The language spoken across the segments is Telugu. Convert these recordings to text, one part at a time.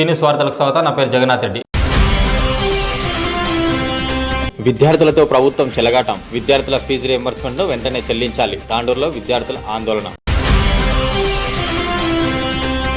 సీనియస్ వార్తలకు స్వాగతం. నా పేరు జగన్నాథ్ రెడ్డి. విద్యార్థులతో ప్రభుత్వం చెలగాటం. విద్యార్థుల ఫీజు రియంబర్స్మెంట్ను వెంటనే చెల్లించాలి. తాండూరులో విద్యార్థుల ఆందోళన.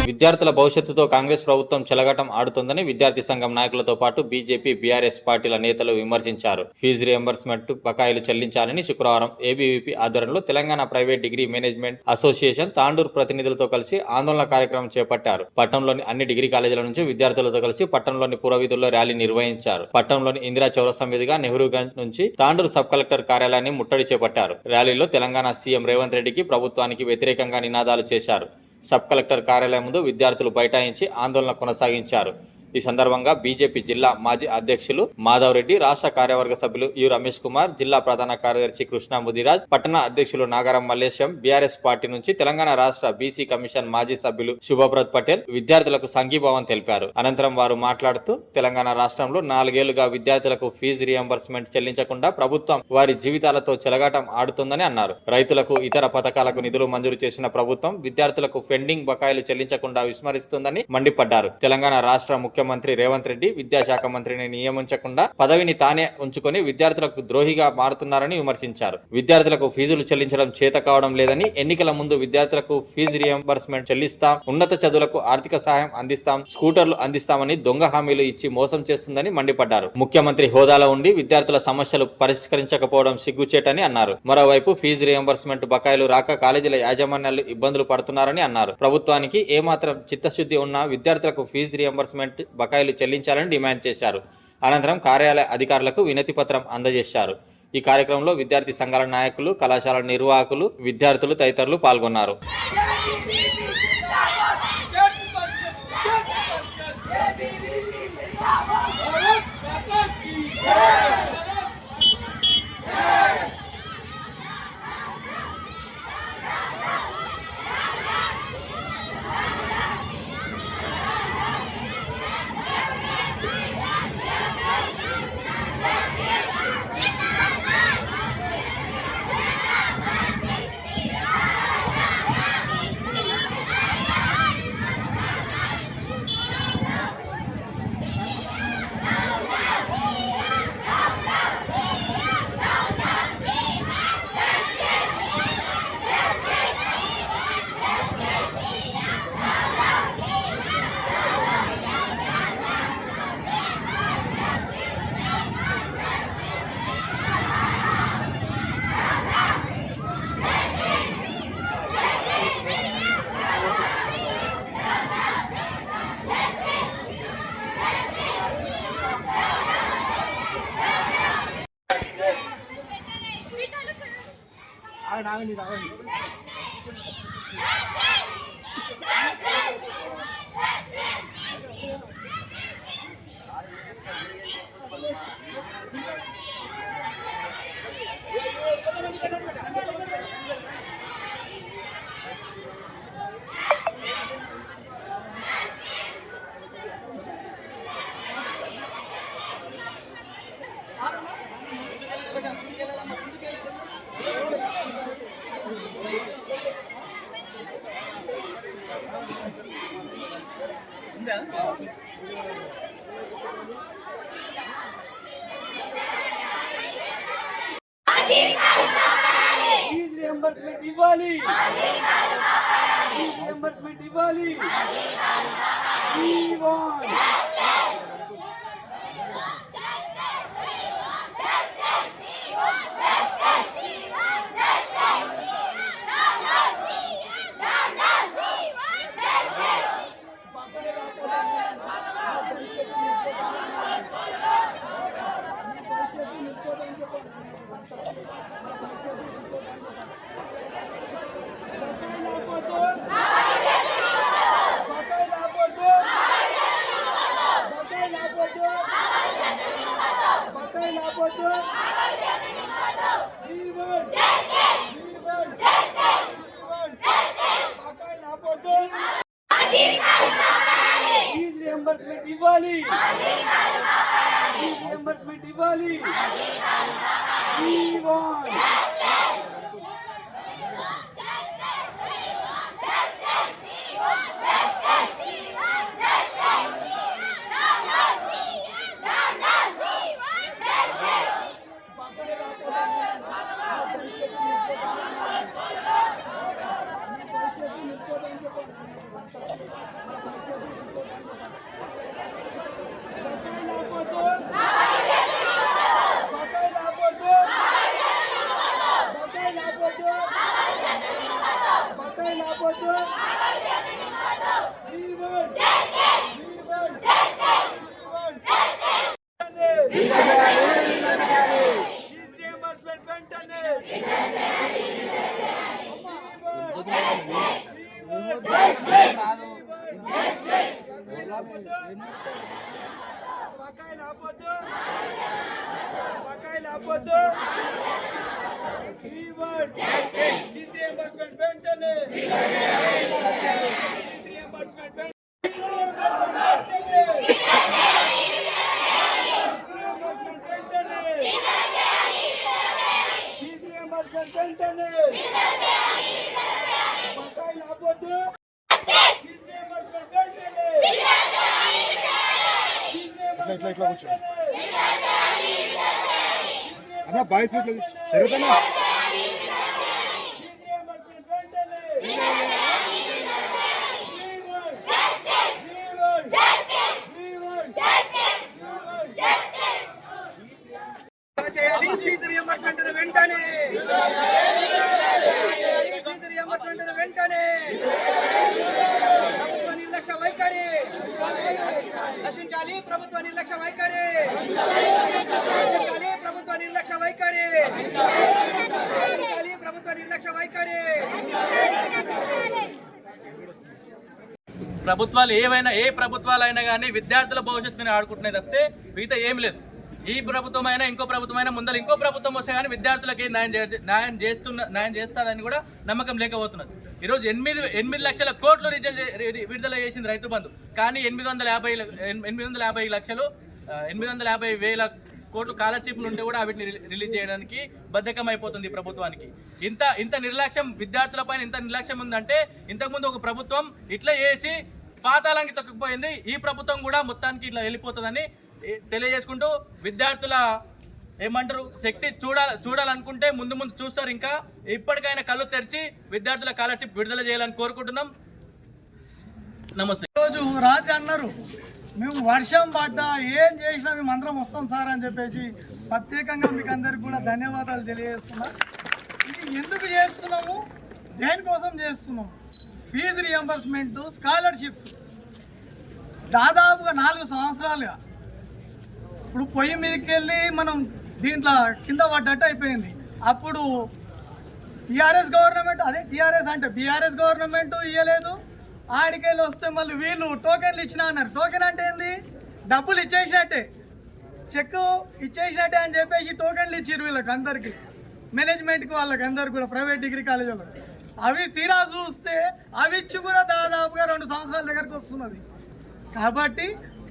విద్యార్థుల భవిష్యత్తుతో కాంగ్రెస్ ప్రభుత్వం చెలగటం ఆడుతుందని విద్యార్థి సంఘం నాయకులతో పాటు బీజేపీ బీఆర్ఎస్ పార్టీల నేతలు విమర్శించారు. ఫీజు రియంబర్స్మెంట్ బకాయిలు చెల్లించాలని శుక్రవారం ఏబీవీపీ ఆధ్వర్యంలో Telangana private degree management association Tandur ప్రతినిధులతో కలిసి ఆందోళన కార్యక్రమం చేపట్టారు. పట్టణంలోని అన్ని డిగ్రీ కాలేజీల నుంచి విద్యార్థులతో కలిసి పట్టణంలోని పురవీధుల్లో ర్యాలీ నిర్వహించారు. పట్టణంలోని ఇందిరా చౌరస్తా మీదుగా నెహ్రూగంజ్ నుంచి తాండూరు సబ్ కలెక్టర్ కార్యాలయాన్ని ముట్టడి చేపట్టారు. ర్యాలీలో తెలంగాణ సీఎం రేవంత్ రెడ్డికి ప్రభుత్వానికి వ్యతిరేకంగా నినాదాలు చేశారు. సబ్ కలెక్టర్ కార్యాలయం ముందు విద్యార్థులు బైఠాయించి ఆందోళన కొనసాగించారు. ఈ సందర్భంగా బీజేపీ జిల్లా మాజీ అధ్యక్షులు మాధవరెడ్డి రాష్ట్ర కార్యవర్గ సభ్యులు యు రమేష్ కుమార్ జిల్లా ప్రధాన కార్యదర్శి కృష్ణ ముదిరాజ్ పట్టణ అధ్యక్షులు నాగారం మల్లేశం బీఆర్ఎస్ పార్టీ నుంచి తెలంగాణ రాష్ట్ర బీసీ కమిషన్ మాజీ సభ్యులు శుభప్రద్ పటేల్ విద్యార్థులకు సంఘీభావం తెలిపారు. అనంతరం వారు మాట్లాడుతూ తెలంగాణ రాష్ట్రంలో నాలుగేళ్ళుగా విద్యార్థులకు ఫీజు రియంబర్స్మెంట్ చెల్లించకుండా ప్రభుత్వం వారి జీవితాలతో చెలగాటం ఆడుతుందని అన్నారు. రైతులకు ఇతర పథకాలకు నిధులు మంజూరు చేసిన ప్రభుత్వం విద్యార్థులకు పెండింగ్ బకాయిలు చెల్లించకుండా విస్మరిస్తుందని మండిపడ్డారు. తెలంగాణ రాష్ట్ర ముఖ్యమంత్రి రేవంత్ రెడ్డి విద్యాశాఖ మంత్రిని నియమించకుండా పదవిని తానే ఉంచుకొని విద్యార్థులకు ద్రోహిగా మారుతున్నారని విమర్శించారు. విద్యార్థులకు ఫీజులు చెల్లించడం చేత కావడం లేదని ఎన్నికల ముందు విద్యార్థులకు ఫీజు రియంబర్స్మెంట్ చెల్లిస్తాం ఉన్నత చదువులకు ఆర్థిక సహాయం అందిస్తాం స్కూటర్లు అందిస్తామని దొంగ హామీలు ఇచ్చి మోసం చేస్తుందని మండిపడ్డారు. ముఖ్యమంత్రి హోదాలో ఉండి విద్యార్థుల సమస్యలు పరిష్కరించకపోవడం సిగ్గుచేటని అన్నారు. మరోవైపు ఫీజు రియంబర్స్మెంట్ బకాయిలు రాక కాలేజీల యాజమాన్యాలు ఇబ్బందులు పడుతున్నారని అన్నారు. ప్రభుత్వానికి ఏమాత్రం చిత్తశుద్ధి ఉన్నా విద్యార్థులకు ఫీజు రియంబర్స్మెంట్ బకాయిలు చెల్లించాలని డిమాండ్ చేశారు అనంతరం కార్యాలయ అధికారులకు వినతి పత్రం అందజేశారు ఈ కార్యక్రమంలో విద్యార్థి సంఘాల నాయకులు కళాశాల నిర్వాహకులు విద్యార్థులు తదితరులు పాల్గొన్నారు Yeah! Ano 里 ఫీజు రియంబర్స్మెంట్ ఇవ్వాలి We want. బకాయిలు ఆపొద్దు. బకాయిలు ఆపొద్దు. బకాయిలు ఆపొద్దు. బకాయిలు ఇట్లా ఇట్లా ఇట్లా వెంటనే. అన్న బాయ్స్ ఇట్లా జరుగుతున్నా Fees reimbursement వెంటనే. We want. We want. We want. We want. చేయాలి ఫీజు రియంబర్స్మెంట్ వెంటనే చేయాలి ఫీజు రియంబర్స్మెంట్ వెంటనే ప్రభుత్వ నిర్లక్ష్య వైఖరి నశించాలి ప్రభుత్వ నిర్లక్ష్య వైఖరి నశించాలి ప్రభుత్వ నిర్లక్ష్య వైఖరి నశించాలి ప్రభుత్వ నిర్లక్ష్య వైఖరి కానీ ఏవైనా ఏ ప్రభుత్వాలైనా కానీ విద్యార్థుల భవిష్యత్తుని ఆడుకుంటున్నాయి తప్పితే మిగతా ఏం లేదు. ఈ ప్రభుత్వం అయినా ఇంకో ప్రభుత్వం అయినా ముందర ఇంకో ప్రభుత్వం వస్తే కానీ విద్యార్థులకి న్యాయం న్యాయం చేస్తున్న న్యాయం చేస్తారని కూడా నమ్మకం లేకపోతున్నది. ఈరోజు ఎనిమిది ఎనిమిది లక్షల కోట్లు రిజల్ విడుదల చేసింది రైతు బంధు. కానీ ఎనిమిది వందల యాభై ఎనిమిది వందల యాభై లక్షలు ఎనిమిది వందల యాభై వేల కోట్లు స్కాలర్షిప్లు ఉంటే కూడా వీటిని రిలీజ్ చేయడానికి బద్ధకం అయిపోతుంది ప్రభుత్వానికి. ఇంత ఇంత నిర్లక్ష్యం విద్యార్థులపైన ఇంత నిర్లక్ష్యం ఉందంటే ఇంతకుముందు ఒక ప్రభుత్వం ఇట్లా చేసి పాతాళానికి తొక్కిపోయింది. ఈ ప్రభుత్వం కూడా మొత్తానికి ఇట్లా వెళ్ళిపోతుందని తెలియజేసుకుంటూ విద్యార్థుల ఏమంటారు? శక్తి చూడాల చూడాలనుకుంటే ముందు ముందు చూస్తారు ఇంకా. ఇప్పటికైనా కళ్ళు తెరిచి విద్యార్థుల స్కాలర్షిప్ విడుదల చేయాలని కోరుకుంటున్నాం. నమస్తే. రోజు రాత్రి అన్నారు. మేము వర్షం పడ్డా ఏం చేసినా మేము అందరం వస్తాం సార్ అని చెప్పేసి ప్రత్యేకంగా మీకు అందరికి కూడా ధన్యవాదాలు తెలియజేస్తున్నా. ఇది ఎందుకు చేస్తున్నాము? దేనికోసం చేస్తున్నాం ఫీజు రియంబర్స్మెంట్ స్కాలర్షిప్స్ దాదాపుగా నాలుగు సంవత్సరాలుగా. ఇప్పుడు పొయ్యి మీదకి వెళ్ళి మనం దీంట్లో కింద పడ్డట్టు అయిపోయింది. అప్పుడు టీఆర్ఎస్ గవర్నమెంట్ అదే టీఆర్ఎస్ అంటే బీఆర్ఎస్ గవర్నమెంట్ ఇవ్వలేదు ఆడికెళ్ళి వస్తే మళ్ళీ వీళ్ళు టోకెన్లు ఇచ్చిన అన్నారు. టోకెన్ అంటే ఏంది? డబ్బులు ఇచ్చేసినట్టే. చెక్ ఇచ్చేసినట్టే అని చెప్పేసి టోకెన్లు ఇచ్చిర్రు వీళ్ళకి అందరికీ మేనేజ్మెంట్కి వాళ్ళకి అందరు కూడా ప్రైవేట్ డిగ్రీ కాలేజ్ వాళ్ళకి. అవి తీరా చూస్తే అవి ఇచ్చి కూడా దాదాపుగా రెండు సంవత్సరాల దగ్గరకు వస్తున్నది. కాబట్టి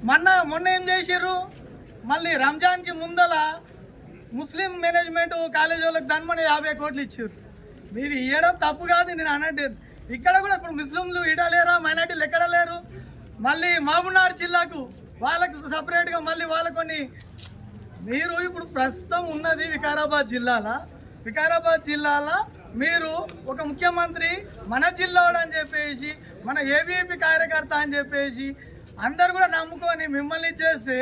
మొన్న మొన్న ఏం చేసిర్రు? మళ్ళీ రంజాన్కి ముందల ముస్లిం మేనేజ్మెంట్ కాలేజ్ వాళ్ళకి దాని యాభై కోట్లు ఇచ్చారు మీరు ఇవ్వడం తప్పు కాదు నేను అన్నట్టు. ఇక్కడ కూడా ఇప్పుడు ముస్లింలు ఇడలేరా మైనార్టీలు ఎక్కడ లేరు. మళ్ళీ మహబూబ్నగర్ జిల్లాకు వాళ్ళకు సపరేట్గా మళ్ళీ వాళ్ళ కొన్ని మీరు ఇప్పుడు ప్రస్తుతం ఉన్నది వికారాబాద్ జిల్లాల. వికారాబాద్ జిల్లాల మీరు ఒక ముఖ్యమంత్రి మన జిల్లాడు అని చెప్పేసి మన ఏబీపీ కార్యకర్త అని చెప్పేసి అందరు కూడా నమ్ముకొని మిమ్మల్ని చేస్తే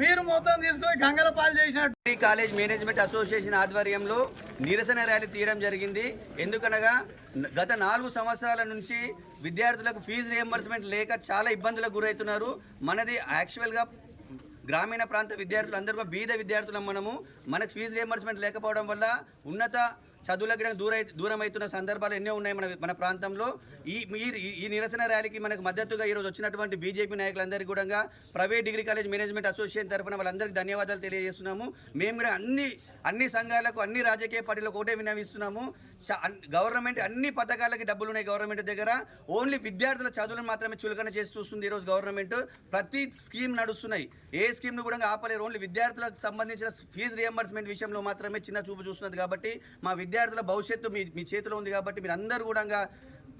మీరు మొత్తం తీసుకొని గంగల పాలు చేసినట్టు. కాలేజ్ మేనేజ్మెంట్ అసోసియేషన్ ఆధ్వర్యంలో నిరసన ర్యాలీ తీయడం జరిగింది. ఎందుకనగా గత నాలుగు సంవత్సరాల నుంచి విద్యార్థులకు ఫీజు రియంబర్స్మెంట్ లేక చాలా ఇబ్బందులకు గురవుతున్నారు. మనది యాక్చువల్గా గ్రామీణ ప్రాంత విద్యార్థులు అందరూ బీద విద్యార్థులం మనము. మనకు ఫీజు రియంబర్స్మెంట్ లేకపోవడం వల్ల ఉన్నత చదువులకు దూరై దూర దూరం అవుతున్న సందర్భాలు ఎన్నో ఉన్నాయి మన మన ప్రాంతంలో. ఈ మీరు ఈ- నిరసన ర్యాలీకి మనకు మద్దతుగా ఈరోజు వచ్చినటువంటి బీజేపీ నాయకులందరికీ కూడా private degree college management association తరఫున వాళ్ళందరికీ ధన్యవాదాలు తెలియజేస్తున్నాము. మేము కూడా అన్ని అన్ని సంఘాలకు అన్ని రాజకీయ పార్టీలకు ఒకటే విన్నవిస్తున్నాము. గవర్నమెంట్ అన్ని పథకాలకి డబ్బులు ఉన్నాయి గవర్నమెంట్ దగ్గర. ఓన్లీ విద్యార్థుల చదువులను మాత్రమే చులకన చేసి చూస్తుంది ఈరోజు గవర్నమెంట్. ప్రతి స్కీమ్ నడుస్తున్నాయి. ఏ స్కీమ్ను కూడా ఆపలేరు. ఓన్లీ విద్యార్థులకు సంబంధించిన ఫీజు రియంబర్స్మెంట్ విషయంలో మాత్రమే చిన్న చూపు చూస్తున్నది కాబట్టి మా విద్యార్థుల భవిష్యత్తు మీ మీ చేతిలో ఉంది కాబట్టి మీరు అందరూ కూడా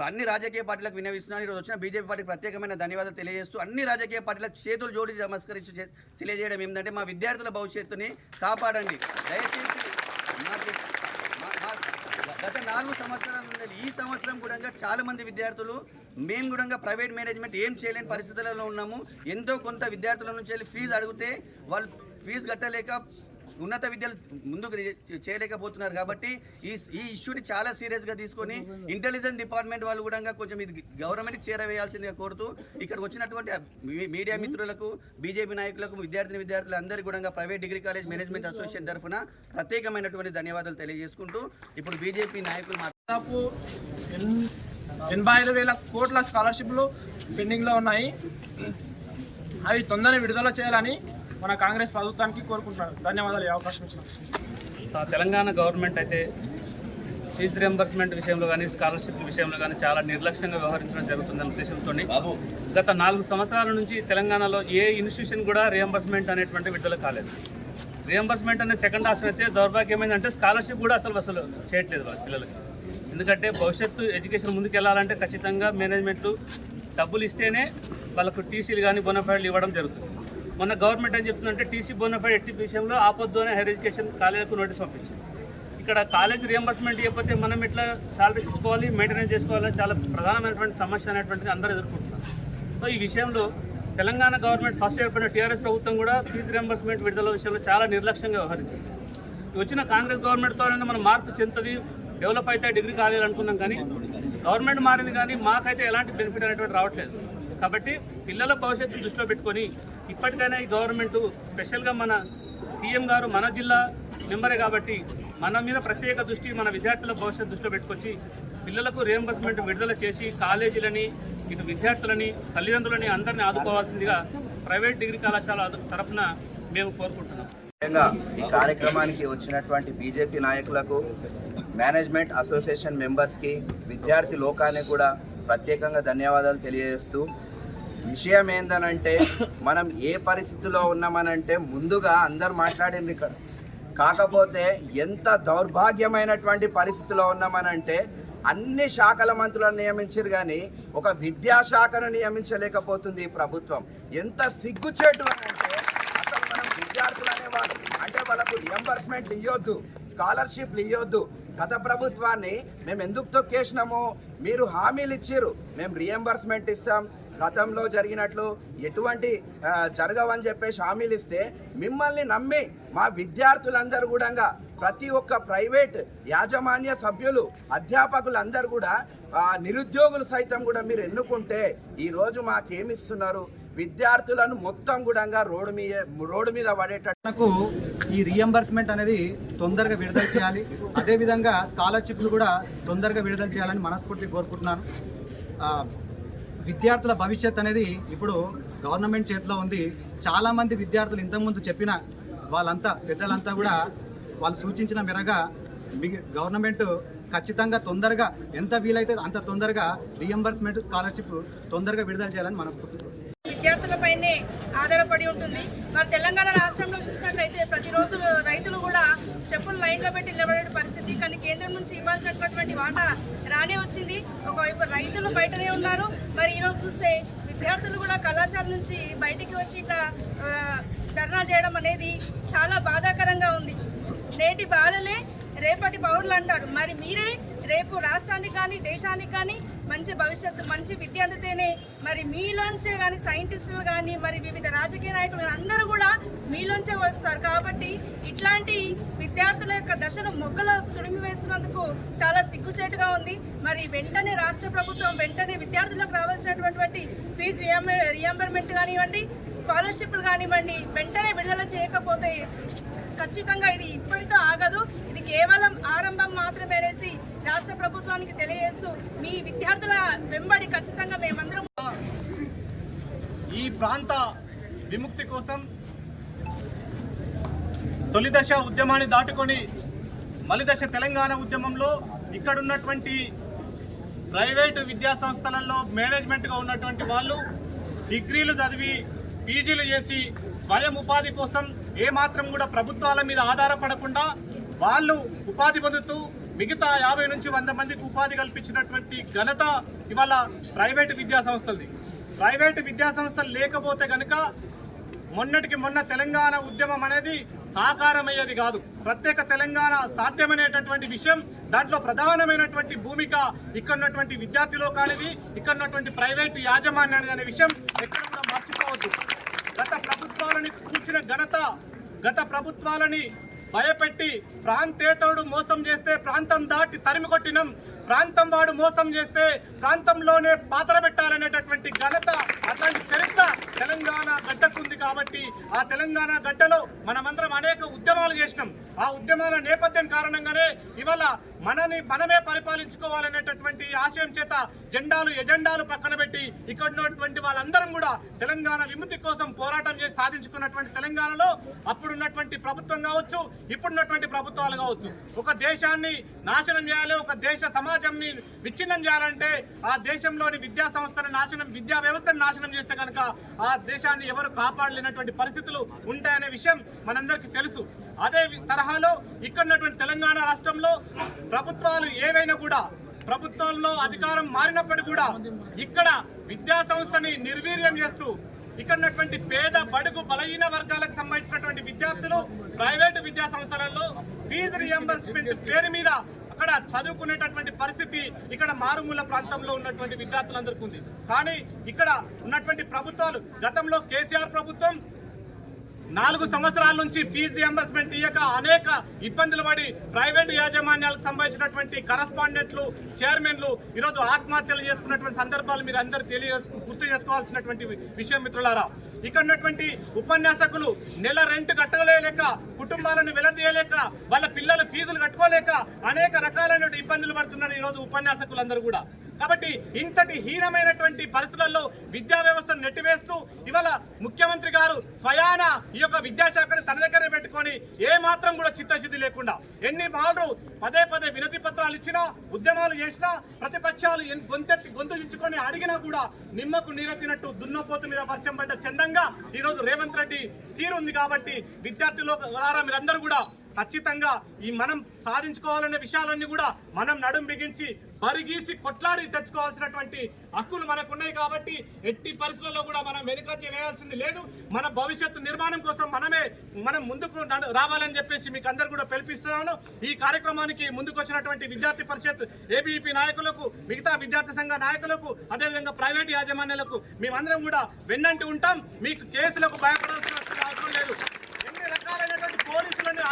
అన్ని రాజకీయ పార్టీలకు వినవిస్తున్నాను ఈరోజు వచ్చిన బీజేపీ పార్టీకి ప్రత్యేకమైన ధన్యవాదాలు తెలియజేస్తూ అన్ని రాజకీయ పార్టీలకు చేతులు జోడి నమస్కరించి తెలియజేయడం ఏంటంటే మా విద్యార్థుల భవిష్యత్తుని కాపాడండి. దయచేసి గత నాలుగు సంవత్సరాల నుండి ఈ సంవత్సరం కూడా చాలామంది విద్యార్థులు మేము కూడా ప్రైవేట్ మేనేజ్మెంట్ ఏం చేయలేని పరిస్థితులలో ఉన్నాము. ఎంతో కొంత విద్యార్థుల నుంచి వెళ్ళి ఫీజు అడిగితే వాళ్ళు ఫీజు కట్టలేక ఉన్నత విద్యలు ముందుకు చేయలేకపోతున్నారు కాబట్టి ఈ ఈ ఇష్యూని చాలా సీరియస్గా తీసుకొని ఇంటెలిజెన్స్ డిపార్ట్మెంట్ వాళ్ళు కూడా కొంచెం ఇది గవర్నమెంట్కి చేరవేయాల్సిందిగా కోరుతూ ఇక్కడికి వచ్చినటువంటి మీడియా మిత్రులకు బీజేపీ నాయకులకు విద్యార్థిని విద్యార్థులు అందరికీ కూడా private degree college management association తరఫున ప్రత్యేకమైనటువంటి ధన్యవాదాలు తెలియజేసుకుంటూ ఇప్పుడు బీజేపీ నాయకులు మా దాదాపు ఎనభై ఐదు వేల కోట్ల స్కాలర్షిప్లు పెండింగ్లో ఉన్నాయి. అవి తొందరగా విడుదల చేయాలని మన కాంగ్రెస్ ప్రభుత్వానికి కోరుకుంటున్నాను. ధన్యవాదాలు ఈ అవకాశం ఇచ్చిన తెలంగాణ గవర్నమెంట్ అయితే ఫీజు రియంబర్స్మెంట్ విషయంలో కానీ స్కాలర్షిప్ విషయంలో కానీ చాలా నిర్లక్ష్యంగా వ్యవహరించడం జరుగుతుందన్న ఉద్దేశంతో గత నాలుగు సంవత్సరాల నుంచి తెలంగాణలో ఏ ఇన్స్టిట్యూషన్ కూడా రియంబర్స్మెంట్ అనేటువంటి విడుదల కాలేదు. రియంబర్స్మెంట్ అనే సెకండ్ ఆప్షన్ అయితే దౌర్భాగ్యం ఏంటంటే స్కాలర్షిప్ కూడా అసలు అసలు చేయట్లేదు వాళ్ళ పిల్లలకి. ఎందుకంటే భవిష్యత్తు ఎడ్యుకేషన్ ముందుకు వెళ్ళాలంటే ఖచ్చితంగా మేనేజ్మెంట్లు డబ్బులు ఇస్తేనే వాళ్ళకు టీసీలు కానీ బోనఫైడ్లు ఇవ్వడం జరుగుతుంది. మొన్న గవర్నమెంట్ అని చెప్తుందంటే టీసీ బోనఫైడ్ ఎట్టి విషయంలో ఆపొద్దు హైర్ ఎడ్యుకేషన్ కాలేజీలకు నోటీస్ పంపించింది. ఇక్కడ కాలేజ్ రియంబర్స్మెంట్ ఇవ్వకపోతే మనం ఇట్లా సాలరీస్ ఇచ్చుకోవాలి మెయింటెనెన్స్ చేసుకోవాలి చాలా ప్రధానమైనటువంటి సమస్య అనేటువంటిది అందరూ ఎదుర్కొంటున్నారు. సో ఈ విషయంలో తెలంగాణ గవర్నమెంట్ ఫస్ట్ ఏర్పడిన టీఆర్ఎస్ ప్రభుత్వం కూడా ఫీజు రియంబర్స్మెంట్ విడుదల విషయంలో చాలా నిర్లక్ష్యంగా వ్యవహరించింది. వచ్చిన కాంగ్రెస్ గవర్నమెంట్తో మనం మార్పు చెందుతుంది డెవలప్ అయితే డిగ్రీ కాలేజీలు అనుకున్నాం కానీ గవర్నమెంట్ మారింది కానీ మాకైతే ఎలాంటి బెనిఫిట్ అనేటువంటి రావట్లేదు. కాబట్టి పిల్లల భవిష్యత్తు దృష్టిలో పెట్టుకొని ఇప్పటికైనా ఈ గవర్నమెంట్ స్పెషల్గా మన సీఎం గారు మన జిల్లా మెంబరే కాబట్టి మన మీద ప్రత్యేక దృష్టి మన విద్యార్థుల భవిష్యత్తు దృష్టిలో పెట్టుకొచ్చి పిల్లలకు రియంబర్స్మెంట్ విడుదల చేసి కాలేజీలని ఇటు విద్యార్థులని తల్లిదండ్రులని అందరినీ ఆదుకోవాల్సిందిగా ప్రైవేట్ డిగ్రీ కళాశాల తరఫున మేము కోరుకుంటున్నాం. ముఖ్యంగా ఈ కార్యక్రమానికి వచ్చినటువంటి బీజేపీ నాయకులకు మేనేజ్మెంట్ అసోసియేషన్ మెంబర్స్కి విద్యార్థి లోకానికి కూడా ప్రత్యేకంగా ధన్యవాదాలు తెలియజేస్తూ విషయం ఏందనంటే మనం ఏ పరిస్థితిలో ఉన్నామనంటే ముందుగా అందరు మాట్లాడింది ఇక్కడ. కాకపోతే ఎంత దౌర్భాగ్యమైనటువంటి పరిస్థితిలో ఉన్నామనంటే అన్ని శాఖల మంత్రులను నియమించారు కానీ ఒక విద్యాశాఖను నియమించలేకపోతుంది ఈ ప్రభుత్వం. ఎంత సిగ్గుచేటు అని అంటే అసలు మనం విద్యార్థులు అనేవాళ్ళు. అంటే వాళ్ళకు రియంబర్స్మెంట్ ఇవ్వద్దు స్కాలర్షిప్లు ఇవ్వద్దు గత ప్రభుత్వాన్ని మేము ఎందుకు తొక్కేసినాము మీరు హామీలు ఇచ్చిర్రు. మేము రియంబర్స్మెంట్ ఇస్తాం గతంలో జరిగినట్లు ఎటువంటి జరగవని చెప్పేసి హామీలు ఇస్తే మిమ్మల్ని నమ్మి మా విద్యార్థులందరూ కూడా ప్రతి ఒక్క ప్రైవేట్ యాజమాన్య సభ్యులు అధ్యాపకులందరూ కూడా నిరుద్యోగులు సైతం కూడా మీరు ఎన్నుకుంటే ఈరోజు మాకేమిస్తున్నారు? విద్యార్థులను మొత్తం కూడా రోడ్డు మీద రోడ్డు మీద పడేటట్టు ఈ రియంబర్స్మెంట్ అనేది తొందరగా విడుదల చేయాలి. అదేవిధంగా స్కాలర్షిప్లు కూడా తొందరగా విడుదల చేయాలని మనస్ఫూర్తి కోరుకుంటున్నాను. విద్యార్థుల భవిష్యత్ అనేది ఇప్పుడు గవర్నమెంట్ చేతిలో ఉంది. చాలామంది విద్యార్థులు ఇంతకుముందు చెప్పిన వాళ్ళంతా పెద్దలంతా కూడా వాళ్ళు సూచించిన మేరగా మిగి గవర్నమెంట్ ఖచ్చితంగా తొందరగా ఎంత వీలైతే అంత తొందరగా రియంబర్స్మెంట్ స్కాలర్షిప్ తొందరగా విడుదల చేయాలని మనస్ఫూర్తి విద్యార్థులపైనే ఆధారపడి ఉంటుంది. మరి తెలంగాణ రాష్ట్రంలో చూసినట్టు ప్రతిరోజు రైతులు కూడా చెప్పులు లైన్లో పెట్టి నిలబడే పరిస్థితి. కానీ కేంద్రం నుంచి ఇవ్వాల్సినటువంటి వాటా రానే వచ్చింది. ఒకవైపు రైతులు బయటనే ఉన్నారు. మరి ఈరోజు చూస్తే విద్యార్థులు కూడా కళాశాల నుంచి బయటికి వచ్చి ఇట్లా ధర్నా చేయడం అనేది చాలా బాధాకరంగా ఉంది. నేటి బాలలే రేపటి పౌరులు అంటారు. మరి మీరే రేపు రాష్ట్రానికి కానీ దేశానికి కానీ మంచి భవిష్యత్తు మంచి విద్య అందితేనే మరి మీలోంచే కానీ సైంటిస్టులు కానీ మరి వివిధ రాజకీయ నాయకులు అందరూ కూడా మీలోంచే వస్తారు. కాబట్టి ఇట్లాంటి విద్యార్థుల యొక్క దశను మొగ్గలు తుడిమి వేసినందుకు చాలా సిగ్గుచేటుగా ఉంది. మరి వెంటనే రాష్ట్ర ప్రభుత్వం వెంటనే విద్యార్థులకు రావాల్సినటువంటి ఫీజు రియంబర్మెంట్ కానివ్వండి స్కాలర్షిప్లు కానివ్వండి వెంటనే విడుదల చేయకపోతే ఖచ్చితంగా ఇది ఇప్పటితో ఆగదు. ఇది కేవలం ఆరంభం మాత్రమే అనేసి రాష్ట్ర ప్రభుత్వానికి తెలియజేస్తూ మీ విద్యార్థుల వెంబడి ఖచ్చితంగా మేమందరం ఈ ప్రాంత విముక్తి కోసం తొలి దశ ఉద్యమాన్ని దాటుకొని మలిదశ తెలంగాణ ఉద్యమంలో ఇక్కడ ఉన్నటువంటి ప్రైవేటు విద్యా సంస్థలలో మేనేజ్మెంట్గా ఉన్నటువంటి వాళ్ళు డిగ్రీలు చదివి పీజీలు చేసి స్వయం ఉపాధి కోసం ఏమాత్రం కూడా ప్రభుత్వాల మీద ఆధారపడకుండా వాళ్ళు ఉపాధి పొందుతూ మిగతా యాభై నుంచి వంద మందికి ఉపాధి కల్పించినటువంటి ఘనత ఇవాళ ప్రైవేటు విద్యాసంస్థలది ప్రైవేటు విద్యాసంస్థలు లేకపోతే కనుక మొన్నటికి మొన్న తెలంగాణ ఉద్యమం అనేది సాకారమయ్యేది కాదు. ప్రత్యేక తెలంగాణ సాధ్యమనేటటువంటి విషయం దాంట్లో ప్రధానమైనటువంటి భూమిక ఇక్కడ ఉన్నటువంటి విద్యార్థి లోకానిది ఇక్కడ ఉన్నటువంటి ప్రైవేటు యాజమాన్యానిది అనే విషయం ఎక్కడ కూడా మర్చిపోవద్దు. గత ప్రభుత్వాలని కూర్చిన ఘనత గత ప్రభుత్వాలని భయపెట్టి ప్రాంతేతరుడు మోసం చేస్తే ప్రాంతం దాటి తరిమి కొట్టినం. ప్రాంతం వాడు మోసం చేస్తే ప్రాంతంలోనే పాత్ర పెట్టాలనేటటువంటి ఘనత అట్లాంటి చరిత్ర తెలంగాణ గడ్డకుంది కాబట్టి ఆ తెలంగాణ గడ్డలో మనమందరం అనేక ఉద్యమాలు చేసినాం. ఆ ఉద్యమాల నేపథ్యం కారణంగానే ఇవాళ మనని మనమే పరిపాలించుకోవాలనేటటువంటి ఆశయం చేత జెండాలు ఎజెండాలు పక్కన పెట్టి ఇక్కడ ఉన్నటువంటి వాళ్ళందరం కూడా తెలంగాణ విముక్తి కోసం పోరాటం చేసి సాధించుకున్నటువంటి తెలంగాణలో అప్పుడున్నటువంటి ప్రభుత్వం కావచ్చు ఇప్పుడున్నటువంటి ప్రభుత్వాలు కావచ్చు ఒక దేశాన్ని నాశనం చేయాలి ఒక దేశ సమాజంని విచ్ఛిన్నం చేయాలంటే ఆ దేశంలోని విద్యా సంస్థను నాశనం విద్యా వ్యవస్థను నాశనం చేస్తే కనుక ఆ దేశాన్ని ఎవరు కాపాడలేనటువంటి పరిస్థితులు ఉంటాయనే విషయం మనందరికీ తెలుసు. అదే తరహాలో ఇక్కడ ఉన్నటువంటి తెలంగాణ రాష్ట్రంలో ప్రభుత్వాలు ఏవైనా కూడా ప్రభుత్వంలో అధికారం మారినప్పటికీ కూడా ఇక్కడ విద్యా సంస్థని నిర్వీర్యం చేస్తూ ఇక్కడ ఉన్నటువంటి పేద బడుగు బలహీన వర్గాలకు సంబంధించినటువంటి విద్యార్థులు ప్రైవేటు విద్యా సంస్థలలో ఫీజు రియంబర్స్మెంట్ పేరు మీద అక్కడ చదువుకునేటటువంటి పరిస్థితి ఇక్కడ మారుమూల ప్రాంతంలో ఉన్నటువంటి విద్యార్థులందరికీ ఉంది. కానీ ఇక్కడ ఉన్నటువంటి ప్రభుత్వాలు గతంలో కేసీఆర్ ప్రభుత్వం నాలుగు సంవత్సరాల నుంచి ఫీజు రియంబర్స్మెంట్ ఇయ్యక అనేక ఇబ్బందులు పడి ప్రైవేటు యాజమాన్యాలకు సంబంధించినటువంటి కరస్పాండెంట్లు చైర్మన్లు ఈరోజు ఆత్మహత్యలు చేసుకున్నటువంటి సందర్భాలు మీరు అందరూ తెలియ గుర్తు చేసుకోవాల్సినటువంటి విషయం మిత్రులారా. ఇక్కడ ఉన్నటువంటి ఉపన్యాసకులు నెల రెంట్ కట్టలేక కుటుంబాలను వెలదీయలేక వాళ్ళ పిల్లలు ఫీజులు కట్టుకోలేక అనేక రకాలైన ఇబ్బందులు పడుతున్నారు ఈరోజు ఉపన్యాసకులందరూ కూడా. కాబట్టి ఇంతటి హీనమైనటువంటి పరిస్థితులలో విద్యా వ్యవస్థను నెట్టివేస్తూ ఇవాళ ముఖ్యమంత్రి గారు స్వయాన ఈ యొక్క విద్యాశాఖను తన దగ్గరే పెట్టుకొని ఏ మాత్రం కూడా చిత్తశుద్ధి లేకుండా ఎన్ని మార్లు పదే పదే వినతి పత్రాలు ఇచ్చినా ఉద్యమాలు చేసినా ప్రతిపక్షాలు ఎన్- గొంతెత్తి గొంతుచించుకొని అడిగినా కూడా నిమ్మకు నీరెత్తినట్టు దున్నపోతు మీద వర్షం పడ్డ చందంగా ఈ రోజు రేవంత్ రెడ్డి తీరుంది కాబట్టి విద్యార్థుల ద్వారా మీరందరూ కూడా ఖచ్చితంగా ఈ మనం సాధించుకోవాలనే విషయాలన్నీ కూడా మనం నడుం బిగించి పరిగీసి కొట్లాడి తెచ్చుకోవాల్సినటువంటి హక్కులు మనకు ఉన్నాయి కాబట్టి ఎట్టి పరిస్థితుల్లో కూడా మనం వెనుకచ్చి వేయాల్సింది లేదు. మన భవిష్యత్తు నిర్మాణం కోసం మనమే మనం ముందుకు రావాలని చెప్పేసి మీకు అందరు కూడా పిలిపిస్తున్నాను. ఈ కార్యక్రమానికి ముందుకు వచ్చినటువంటి విద్యార్థి పరిషత్ ఏబీపీ నాయకులకు మిగతా విద్యార్థి సంఘ నాయకులకు అదేవిధంగా ప్రైవేట్ యాజమాన్యాలకు మేమందరం కూడా వెన్నంటి ఉంటాం. మీకు కేసులకు భయపడాల్సిన అవసరం లేదు.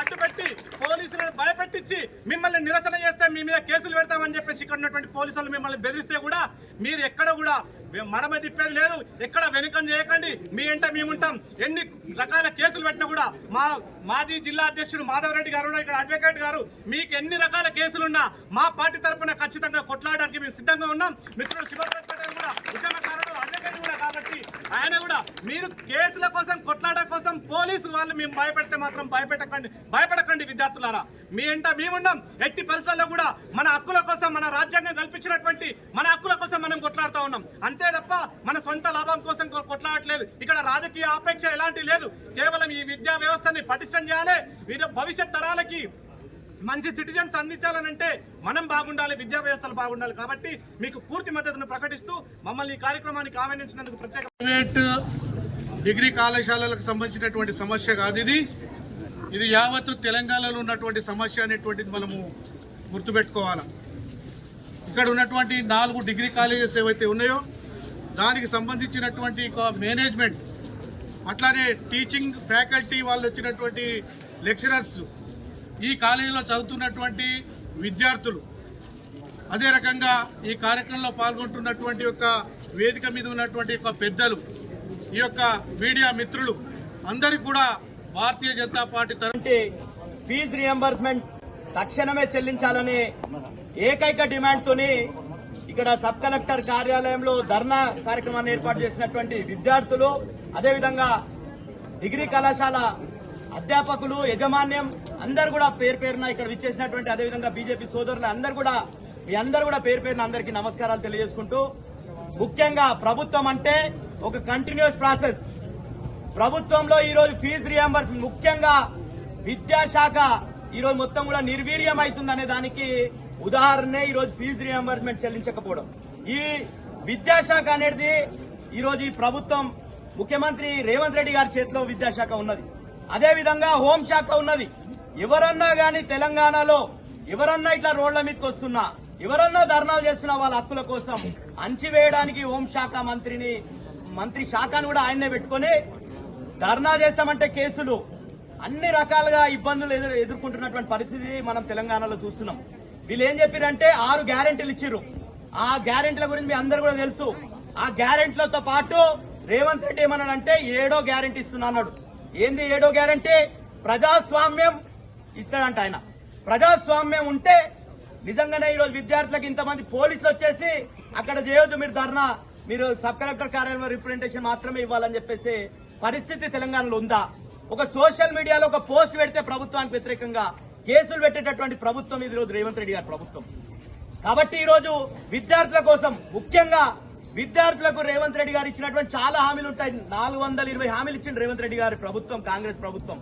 అడ్డుపెట్టి పోలీసులను భయపెట్టించి మిమ్మల్ని నిరసన చేస్తే మీ మీద కేసులు పెడతామని చెప్పేసి ఇక్కడ ఉన్నటువంటి పోలీసులు మిమ్మల్ని బెదిరిస్తే కూడా మీరు ఎక్కడ కూడా మడమ తిప్పేది లేదు. ఎక్కడ వెనుకం చేయకండి. మీ ఎంట మేముంటాం ఎన్ని రకాల కేసులు పెట్టినా కూడా మా మాజీ జిల్లా అధ్యక్షుడు మాధవరెడ్డి గారు ఇక్కడ అడ్వకేట్ గారు మీకు ఎన్ని రకాల కేసులున్నా మా పార్టీ తరఫున ఖచ్చితంగా కొట్లాడడానికి మేము సిద్ధంగా ఉన్నాం. మిత్రుడు శివప్రసాద్ కూడా ఉద్యమకారులు. కాబట్టి ఆయన కూడా మీరు కేసుల కోసం కొట్లాట కోసం పోలీసు వాళ్ళు మేము భయపెడితే మాత్రం భయపెట్టకండి. భయపెడకండి విద్యార్థులారా. మీ ఎంట మేమున్నాం. ఎట్టి పరిస్థితుల్లో కూడా మన హక్కుల కోసం మన రాజ్యాంగం కల్పించినటువంటి మన హక్కుల కోసం మనం కొట్లాడుతూ ఉన్నాం. అంతే తప్ప మన సొంత లాభం కోసం కొట్లాడట్లేదు. ఇక్కడ రాజకీయ ఆపేక్ష ఎలాంటి లేదు. కేవలం ఈ విద్యా వ్యవస్థని పటిష్టం చేయాలి. వీరి భవిష్యత్ తరాలకి మంచి సిటిజన్స్ అందించాలనంటే మనం బాగుండాలి విద్యా వ్యవస్థలు బాగుండాలి కాబట్టి మీకు పూర్తి మద్దతును ప్రకటిస్తూ మమ్మల్ని ఈ కార్యక్రమానికి ఆవేదించినందుకు ప్రత్యేక ప్రైవేట్ డిగ్రీ కళాశాలలకు సంబంధించినటువంటి సమస్య కాదు ఇది. ఇది యావత్తు తెలంగాణలో ఉన్నటువంటి సమస్య అనేటువంటిది మనము గుర్తుపెట్టుకోవాలి. ఇక్కడ ఉన్నటువంటి నాలుగు డిగ్రీ కాలేజెస్ ఏవైతే ఉన్నాయో దానికి సంబంధించినటువంటి మేనేజ్మెంట్ అట్లానే టీచింగ్ ఫ్యాకల్టీ వాళ్ళు వచ్చినటువంటి లెక్చరర్స్ ఈ కాలేజీలో చదువుతున్నటువంటి విద్యార్థులు అదే రకంగా ఈ కార్యక్రమంలో పాల్గొంటున్నటువంటి యొక్క వేదిక మీద ఉన్నటువంటి యొక్క పెద్దలు ఈ యొక్క మీడియా మిత్రులు అందరికీ కూడా భారతీయ జనతా పార్టీ తరఫు ఫీజు రియంబర్స్మెంట్ తక్షణమే చెల్లించాలని ఏకైక డిమాండ్తోని ఇక్కడ సబ్ కలెక్టర్ కార్యాలయంలో ధర్నా కార్యక్రమాన్ని ఏర్పాటు చేసినటువంటి విద్యార్థులు అదేవిధంగా డిగ్రీ కళాశాల అధ్యాపకులు యజమాన్యం అందరు కూడా పేరు పేరున ఇక్కడ విచ్చేసినటువంటి అదేవిధంగా బీజేపీ సోదరులు అందరు కూడా మీ అందరు కూడా పేరు పేరున అందరికీ నమస్కారాలు తెలియజేసుకుంటూ ముఖ్యంగా ప్రభుత్వం అంటే ఒక కంటిన్యూస్ ప్రాసెస్ ప్రభుత్వంలో ఈరోజు ఫీజు రియంబర్స్ ముఖ్యంగా విద్యాశాఖ ఈరోజు మొత్తం కూడా నిర్వీర్యం అవుతుందనే దానికి ఉదాహరణే ఈరోజు ఫీజు రియంబర్స్మెంట్ చెల్లించకపోవడం. ఈ విద్యాశాఖ అనేది ఈరోజు ఈ ప్రభుత్వం ముఖ్యమంత్రి రేవంత్ రెడ్డి గారి చేతిలో విద్యాశాఖ ఉన్నది. అదే విధంగా హోంశాఖ ఉన్నది. ఎవరన్నా గాని తెలంగాణలో ఎవరన్నా ఇట్లా రోడ్ల మీదకి వస్తున్నా ఎవరన్నా ధర్నాలు చేస్తున్నా వాళ్ళ హక్కుల కోసం అంచివేయడానికి హోంశాఖ మంత్రిని మంత్రి శాఖను కూడా ఆయన్నే పెట్టుకొని ధర్నా చేస్తామంటే కేసులు అన్ని రకాలుగా ఇబ్బందులు ఎదురు ఎదుర్కొంటున్నటువంటి పరిస్థితి మనం తెలంగాణలో చూస్తున్నాం. వీళ్ళు ఏం చెప్పారంటే ఆరు గ్యారెంటీలు ఇచ్చిర్రు. ఆ గ్యారెంటీల గురించి మీ అందరు కూడా తెలుసు. ఆ గ్యారెంటీలతో పాటు రేవంత్ రెడ్డి ఏమన్నాడంటే ఏడో గ్యారెంటీ ఇస్తున్నా అన్నాడు. ఏంది ఏడో గ్యారంటీ? ప్రజాస్వామ్యం ఇస్తాడంట ఆయన. ప్రజాస్వామ్యం ఉంటే నిజంగానే ఈరోజు విద్యార్థులకు ఇంతమంది పోలీసులు వచ్చేసి అక్కడ చేయొద్దు మీరు ధర్నా. మీరు సబ్ కలెక్టర్ కార్యాలయంలో రిప్రజెంటేషన్ మాత్రమే ఇవ్వాలని చెప్పేసి పరిస్థితి తెలంగాణలో ఉందా? ఒక సోషల్ మీడియాలో ఒక పోస్ట్ పెడితే ప్రభుత్వానికి వ్యతిరేకంగా కేసులు పెట్టేటటువంటి ప్రభుత్వం ఇది రోజు రేవంత్ రెడ్డి గారి ప్రభుత్వం. కాబట్టి ఈరోజు విద్యార్థుల కోసం ముఖ్యంగా విద్యార్థులకు రేవంత్ రెడ్డి గారు ఇచ్చినటువంటి చాలా హామీలు ఉంటాయి. నాలుగు వందల ఇరవై హామీలు ఇచ్చిన రేవంత్ రెడ్డి గారి ప్రభుత్వం కాంగ్రెస్ ప్రభుత్వం.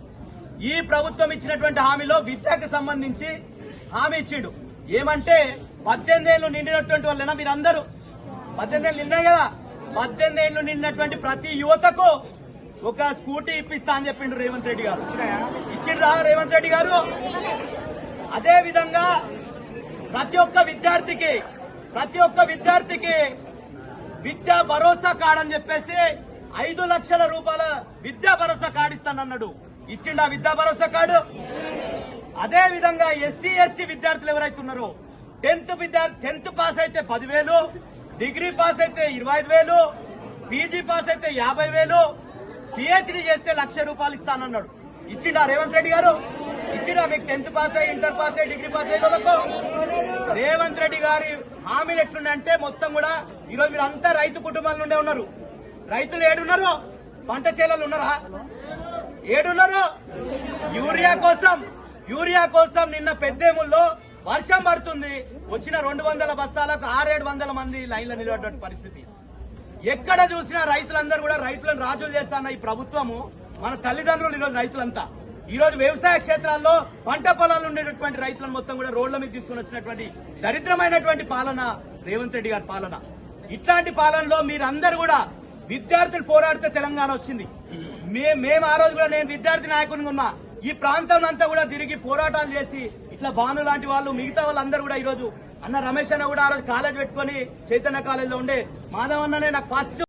ఈ ప్రభుత్వం ఇచ్చినటువంటి హామీలో విద్యకు సంబంధించి హామీ ఇచ్చిండు. ఏమంటే పద్దెనిమిది ఏళ్ళు నిండినటువంటి వాళ్ళైనా మీరందరూ? పద్దెనిమిది ఏళ్ళు నిండాయి కదా. పద్దెనిమిది ఏళ్ళు నిండినటువంటి ప్రతి యువతకు ఒక స్కూటీ ఇప్పిస్తా అని చెప్పిండు రేవంత్ రెడ్డి గారు. ఇచ్చిండ్రా రేవంత్ రెడ్డి గారు? అదే విధంగా ప్రతి ఒక్క విద్యార్థికి ప్రతి ఒక్క విద్యార్థికి విద్యా భరోసా కార్డు అని చెప్పేసి ఐదు లక్షల రూపాయల విద్యా భరోసా కార్డు ఇస్తానన్నాడు. ఇచ్చిండా విద్యా భరోసా కార్డు? అదే విధంగా ఎస్సీ ఎస్టీ విద్యార్థులు ఎవరైతే ఉన్నారో టెన్త్ విద్యార్థి టెన్త్ పాస్ అయితే పదివేలు డిగ్రీ పాస్ అయితే ఇరవై ఐదు వేలు పీజీ పాస్ అయితే యాభై వేలు పిహెచ్డి చేస్తే లక్ష రూపాయలు ఇస్తానన్నాడు. ఇచ్చిండా రేవంత్ రెడ్డి గారు? ఇచ్చిండా మీకు టెన్త్ పాస్ అయ్యి ఇంటర్ పాస్ అయ్యి డిగ్రీ పాస్ అయ్యి రేవంత్ రెడ్డి గారి హామీలు ఎట్లున్నాయంటే మొత్తం కూడా ఈరోజు మీరు అంతా రైతు కుటుంబాల నుండే ఉన్నారు. రైతులు ఏడున్నారు? పంట చేలలు ఉన్నారా? ఏడున్నారు? యూరియా కోసం యూరియా కోసం నిన్న పెద్దేముల్లో వర్షం పడుతుంది. వచ్చిన రెండు వందల బస్తాలకు ఆరేడు వందల మంది లైన్లో నిలబడ్డ పరిస్థితి. ఎక్కడ చూసినా రైతులందరూ కూడా రైతులను రాజులు చేస్తాన్న ఈ ప్రభుత్వము మన తల్లిదండ్రులు ఈరోజు రైతులంతా. ఈరోజు వ్యవసాయ క్షేత్రాల్లో పంట పొలాలు ఉండేటటువంటి రైతులను మొత్తం కూడా రోడ్ల మీద తీసుకుని వచ్చినటువంటి దరిద్రమైనటువంటి పాలన రేవంత్ రెడ్డి గారి పాలన. ఇట్లాంటి పాలనలో మీరందరూ కూడా విద్యార్థులు పోరాడితే తెలంగాణ వచ్చింది. మే మేము ఆ రోజు కూడా నేను విద్యార్థి నాయకునిగా ఉన్నా. ఈ ప్రాంతం అంతా కూడా తిరిగి పోరాటాలు చేసి ఇట్లా బాను లాంటి వాళ్ళు మిగతా వాళ్ళందరూ కూడా ఈరోజు అన్న రమేష్ అన్న కూడా ఆ రోజు కాలేజ్ పెట్టుకొని చైతన్య కాలేజీలో ఉండే మాధవ్ అన్ననే నాకు ఫస్ట్